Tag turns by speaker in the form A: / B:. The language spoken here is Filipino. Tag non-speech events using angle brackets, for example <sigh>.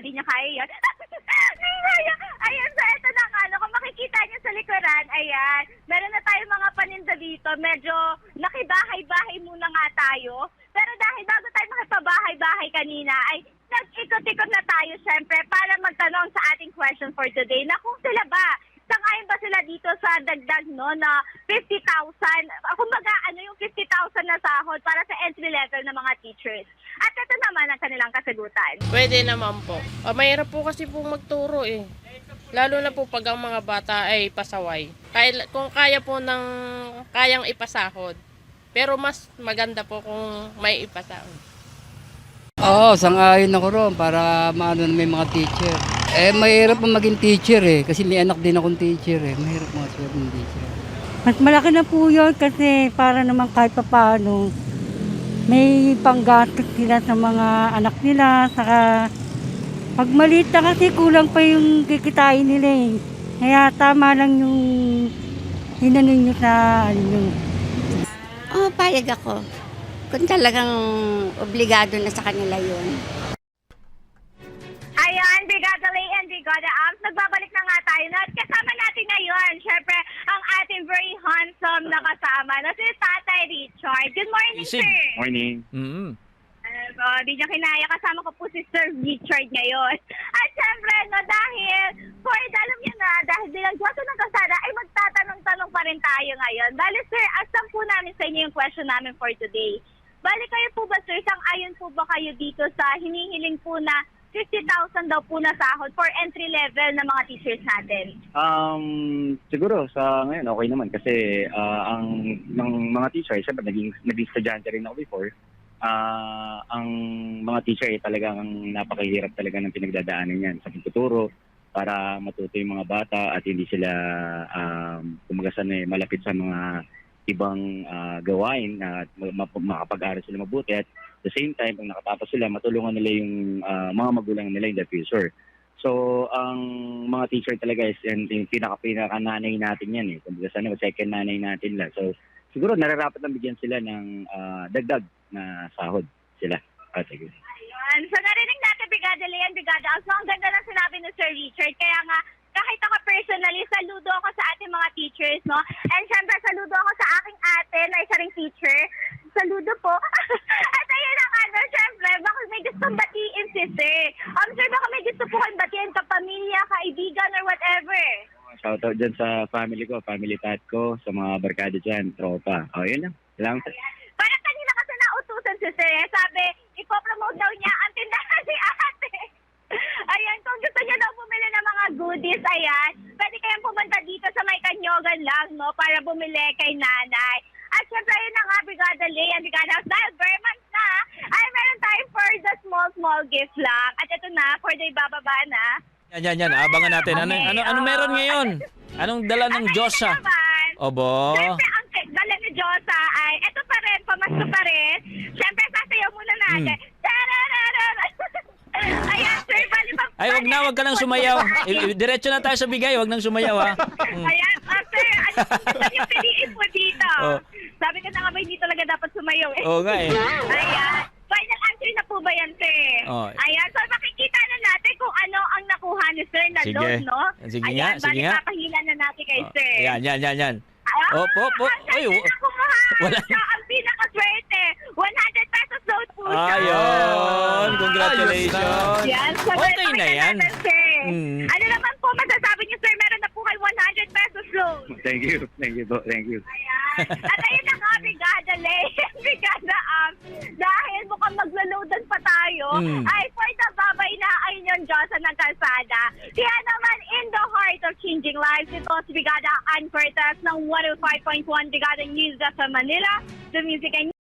A: Di niya kaya yun. <laughs> Di kaya. Ayan, so ito na nga, no, kung makikita niyo sa likuran, ayan, meron na tayong mga paninda dito. Medyo nakibahay-bahay muna nga tayo. Pero dahil bago tayo makipabahay-bahay kanina, ay nag-ikot-ikot na tayo, syempre, para magtanong sa ating question for today na kung sila ba Sangayon ba sila dito sa dagdag no na 50,000? Kumbaga ano yung 50,000 na sahod para sa entry level ng mga teachers? At ito naman ang kanilang kasagutan.
B: Pwede naman po. Ah, mahirap po kasi po magturo eh. Lalo na po pag ang mga bata ay pasaway. Kaya, kung kaya po ng kayang ipasahod. Pero mas maganda po kung may ipasahod.
C: Oo, sang-ayon ako roon para maano na may mga teacher. Eh, mahirap pa maging teacher eh. Kasi may anak din akong teacher eh. Mahirap mga sila maging teacher.
D: Mas malaki na po yun kasi para naman kahit papaano may panggastos sila sa mga anak nila. Saka pag maliit na kasi kulang pa yung kikitain nila eh. Kaya tama lang yung hinanin nyo sa ano nyo.
E: Oh, payag ako. Kung talagang obligado na sa kanila yun.
A: Ayan, Brigada Lay and Brigada Abs, nagbabalik na nga tayo na at kasama natin ngayon, syempre, ang ating very handsome na kasama na si Tatay Richard. Good morning,
F: Isig.
A: sir!
F: Morning. Mm.
A: Uh, so, di niya kinaya. Kasama ko po si Sir Richard ngayon. At syempre, no, dahil, for alam niyo na, dahil bilang Diyos ng kasada, ay magtatanong-tanong pa rin tayo ngayon. Bali, sir, asam po namin sa inyo yung question namin for today. Bali, kayo po ba, sir, sang-ayon po ba kayo dito sa hinihiling po na 50,000 daw po na sahod for entry level ng mga teachers natin?
F: Um, siguro sa ngayon okay naman kasi ah, ang ng mga teacher, syempre naging naging estudyante rin ako before. Ah, ang mga teacher ay talagang napakahirap talaga ng pinagdadaanan niyan sa pagtuturo para matuto yung mga bata at hindi sila um, kumaga sana eh, malapit sa mga ibang ah, gawain at ma- ma- makapag-aral sila mabuti at the same time, pag nakatapos sila, matulungan nila yung ah, mga magulang nila in the future. So, ang mga teacher talaga is yung, yung pinaka-pinaka nanay natin yan eh. Kumbaga sana second nanay natin lang. So, siguro nararapat lang bigyan sila ng ah, dagdag na sahod sila. Ah, sige.
A: Ayan. So, narinig natin, Brigada Leon, Brigada Alves. Ang ganda lang sinabi ni Sir Richard. Kaya nga, kahit ako personally, saludo ako sa ating mga teachers, no? And syempre, saludo ako sa aking ate na isa ring teacher. Saludo po. At ayun ang ano, syempre, baka may gustong batiin si Sir. Um, sir, baka may gusto po kayong batiin kapamilya, kaibigan, or whatever.
F: Shoutout dyan sa family ko, family tat ko, sa mga barkada dyan, tropa. O, yun lang. Lang.
A: Parang kanina kasi nautusan si Sir. eh. Sabi, ipopromote daw niya ang tindahan ni ate. <laughs> Ayan, kung gusto niya daw bumili ng mga goodies, ayan, pwede kayong pumunta dito sa may kanyogan lang, no, para bumili kay nanay. At syempre, yun na nga, Brigada Lay and Brigada House. Dahil na, ay meron tayo for the small, small gift lang. At ito na, for the ibababa na.
G: Yan, yan, yan. Abangan natin. Ano,
A: Okay,
G: ano, ano
A: oo.
G: meron ngayon? Anong dala ng
A: At
G: Diyos
A: ayun
G: sa...
A: naman,
G: Obo.
A: Siyempre, ang dala ni Diyosa ay, eto pa rin, pamasko pa rin. Siyempre, sasayaw muna natin. Tarararar! <laughs> Ayan, sir, bali pa.
G: Ay, wag na, wag ka nang sumayaw. <laughs> I- i- Diretso na tayo sa bigay, wag nang sumayaw ha. Mm.
A: Ayan, ah, sir, ano niyo piliin po dito?
G: Oh.
A: Sabi ko na nga ba, hindi talaga dapat sumayaw eh.
G: Oo nga eh.
A: Ayan. Sir?
G: Oh.
A: Ayan, so makikita na natin kung ano ang nakuha ni sir na
G: Sige.
A: loan, no?
G: Sige
A: Ayan,
G: nga, sige
A: bali
G: nga.
A: papahila na natin kay
G: Oh,
A: sir.
G: Yan, yan, yan, yan.
A: Ah,
G: Opo, opo.
A: ang
G: Ay,
A: ganda na kumuha. <laughs>
G: wala.
A: Siya ang pinakaswerte. 100 pesos load po siya.
G: Ayun, congratulations.
A: Yan, so
G: Okay na yan.
A: natin, sir.
G: Mm.
A: Ano naman po masasabi niyo, sir? Meron na po kayo 100 pesos load.
F: Thank you. Thank you po. Thank you.
A: Ayan. At ayun na nga, Brigada Lay, <laughs> Brigada Am. Dahil mukhang maglo-loadan pa tayo,
G: Mm.
A: ay for the babay na ay yung Diyosa ng kalsada. Kaya naman, in the heart of changing lives, ito si Brigada Ann Cortez ng 105.1 Brigada News sa Manila. The Music and